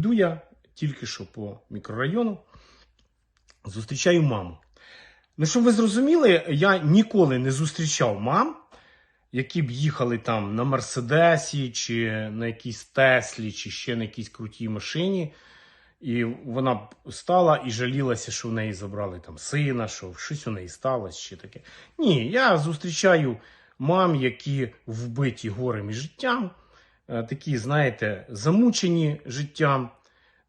Йду я тільки що по мікрорайону, зустрічаю маму. Ну, щоб ви зрозуміли, я ніколи не зустрічав мам, які б їхали там на Мерседесі, чи на якійсь Теслі, чи ще на якійсь крутій машині. І вона б стала і жалілася, що в неї забрали там сина, що щось у неї сталося, ще таке. Ні, я зустрічаю мам, які вбиті горем і життям, такі, знаєте, замучені життям,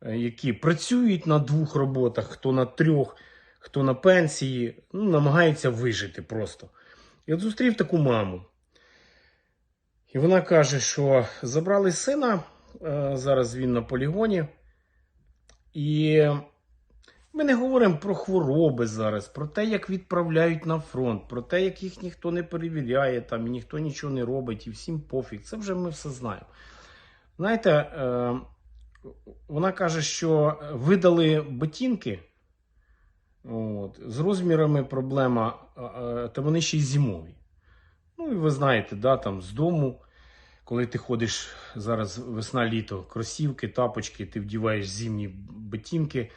е, які працюють на двох роботах, хто на трьох, хто на пенсії, ну, намагаються вижити просто. От зустрів таку маму. І вона каже, що забрали сина, е, зараз він на полігоні. І ми не говоримо про хвороби зараз, про те, як відправляють на фронт, про те, як їх ніхто не перевіряє, там, і ніхто нічого не робить, і всім пофіг. Це вже ми все знаємо. Знаєте, е, вона каже, що видали ботинки, от, з розмірами проблема, е, е, та вони ще й зимові. Ну, і ви знаєте, да, там з дому, коли ти ходиш зараз весна-літо, кросівки, тапочки, ти вдіваєш зимні ботинки.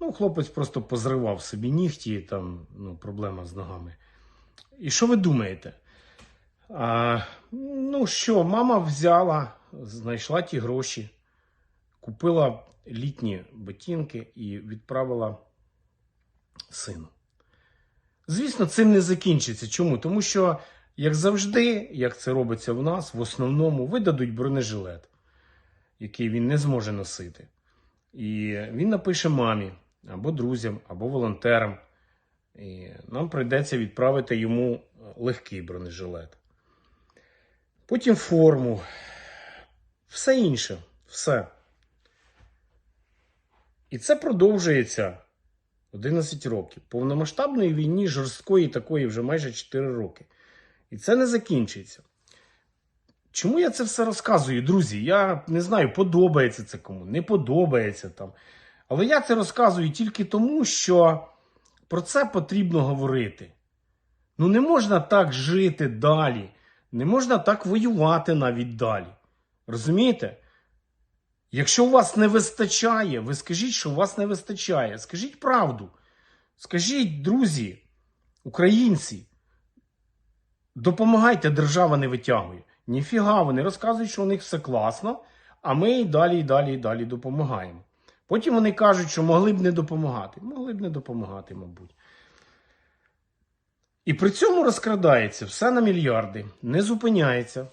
Ну, хлопець просто позривав собі нігті, там ну, проблема з ногами. І що ви думаєте? А, ну що, мама взяла, знайшла ті гроші, купила літні ботинки і відправила сину. Звісно, цим не закінчиться. Чому? Тому що, як завжди, як це робиться в нас, в основному видадуть бронежилет, який він не зможе носити. І він напише мамі, або друзям, або волонтерам. І нам прийдеться відправити йому легкий бронежилет. Потім форму, все інше, все. І це продовжується 11 років. Повномасштабної війні жорсткої такої вже майже 4 роки. І це не закінчиться. Чому я це все розказую, друзі? Я не знаю, подобається це кому, не подобається там. Але я це розказую тільки тому, що про це потрібно говорити. Ну, не можна так жити далі. Не можна так воювати навіть далі. Розумієте? Якщо у вас не вистачає, ви скажіть, що у вас не вистачає. Скажіть правду. Скажіть, друзі, українці, допомагайте, держава не витягує. Ніфіга, вони розказують, що у них все класно, а ми і далі, і далі, і далі допомагаємо. Потім вони кажуть, що могли б не допомагати. Могли б не допомагати, мабуть. І при цьому розкрадається все на мільярди, не зупиняється.